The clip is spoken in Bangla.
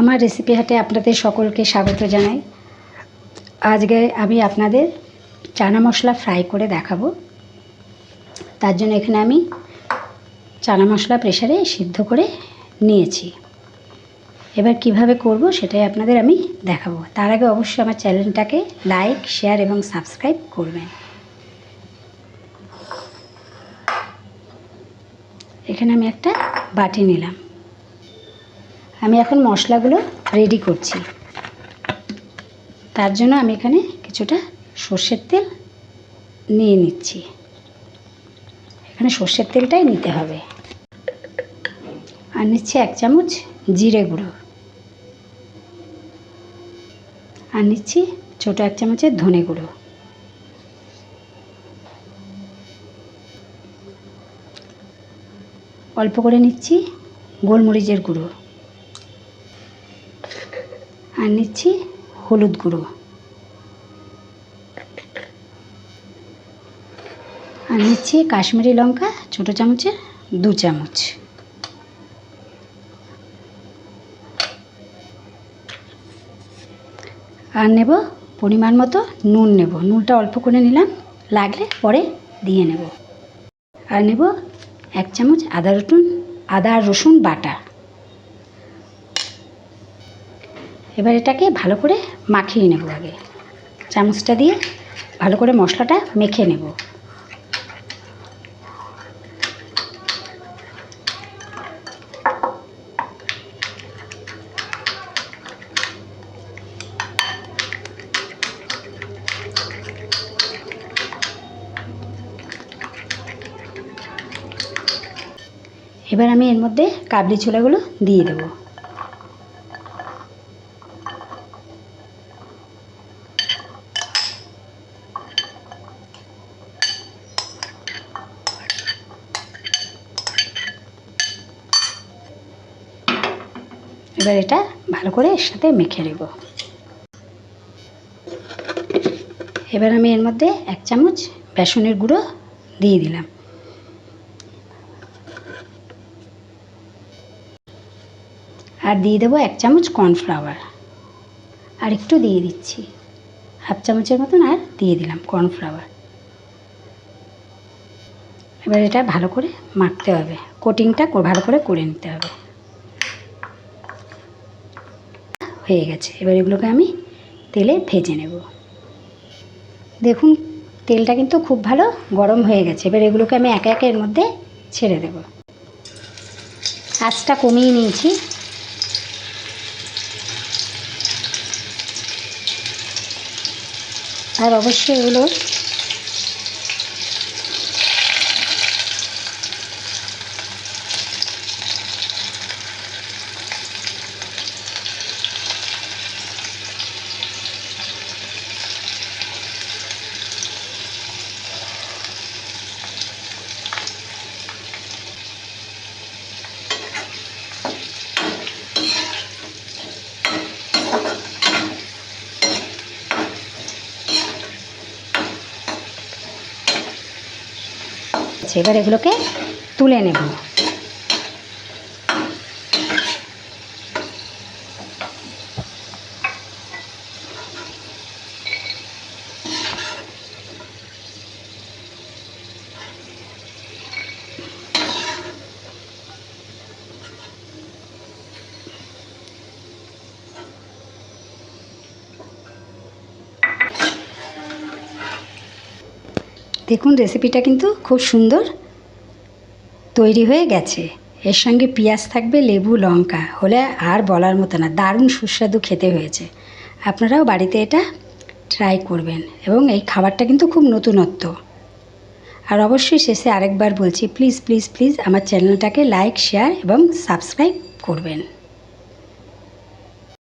আমার রেসিপি হাটে আপনাদের সকলকে স্বাগত জানাই। আজকে আমি আপনাদের চানা মশলা ফ্রাই করে দেখাবো। তার জন্য এখানে আমি চানা মশলা প্রেসারে সিদ্ধ করে নিয়েছি। এবার কীভাবে করব সেটাই আপনাদের আমি দেখাবো। তার আগে অবশ্যই আমার চ্যানেলটাকে লাইক শেয়ার এবং সাবস্ক্রাইব করবেন। এখানে আমি একটা বাটি নিলাম। আমি এখন মশলাগুলো রেডি করছি। তার জন্য আমি এখানে কিছুটা সর্ষের তেল নিয়ে নিচ্ছি। এখানে সর্ষের তেলটাই নিতে হবে। আর নিচ্ছি এক চামচ জিরে গুঁড়ো। আর নিচ্ছি ছোটো এক চামচের ধনে গুঁড়ো। অল্প করে নিচ্ছি গোলমরিচের গুঁড়ো। আর নিচ্ছি হলুদ গুঁড়ো। আর নিচ্ছি কাশ্মীরি লঙ্কা, ছোটো চামচের দু চামচ। আর নেব পরিমাণ মতো নুন নেব। নুনটা অল্প করে নিলাম, লাগলে পরে দিয়ে নেব। আর নেব এক চামচ আদা রসুন আদা রসুন বাটা। এবার এটাকে ভালো করে মাখিয়ে নেব আগে। চামচটা দিয়ে ভালো করে মশলাটা মেখে নেব। এবার আমি এর মধ্যে কাবলি ছোলাগুলো দিয়ে দেবো। এবার এটা ভালো করে এর সাথে মেখে নেব। এবার আমি এর মধ্যে এক চামচ বেসনের গুঁড়ো দিয়ে দিলাম। আর দিয়ে দেবো এক চামচ কর্নফ্লাওয়ার। আর একটু দিয়ে দিচ্ছি। হাফ চামচের মতন আর দিয়ে দিলাম কর্নফ্লাওয়ার। এবার এটা ভালো করে মাখতে হবে। কোটিংটা ভালো করে করে নিতে হবে। হয়ে গেছে। এবার এগুলোকে আমি তেলে ভেজে নেব। দেখুন, তেলটা কিন্তু খুব ভালো গরম হয়ে গেছে। এবার এগুলোকে আমি একে একের মধ্যে ছেড়ে দেব। আঁচটা কমিয়ে নিয়েছি। আর অবশ্যই এগুলো আচ্ছা এবার এগুলোকে তুলে নেব। দেখুন রেসিপিটা কিন্তু খুব সুন্দর তৈরি হয়ে গেছে। এর সঙ্গে পেঁয়াজ থাকবে, লেবু, লঙ্কা, হলে আর বলার মতো না, দারুণ সুস্বাদু খেতে হয়েছে। আপনারাও বাড়িতে এটা ট্রাই করবেন এবং এই খাবারটা কিন্তু খুব নতুনত্ব। আর অবশ্যই শেষে আরেকবার বলছি প্লিজ প্লিজ প্লিজ আমার চ্যানেলটাকে লাইক শেয়ার এবং সাবস্ক্রাইব করবেন।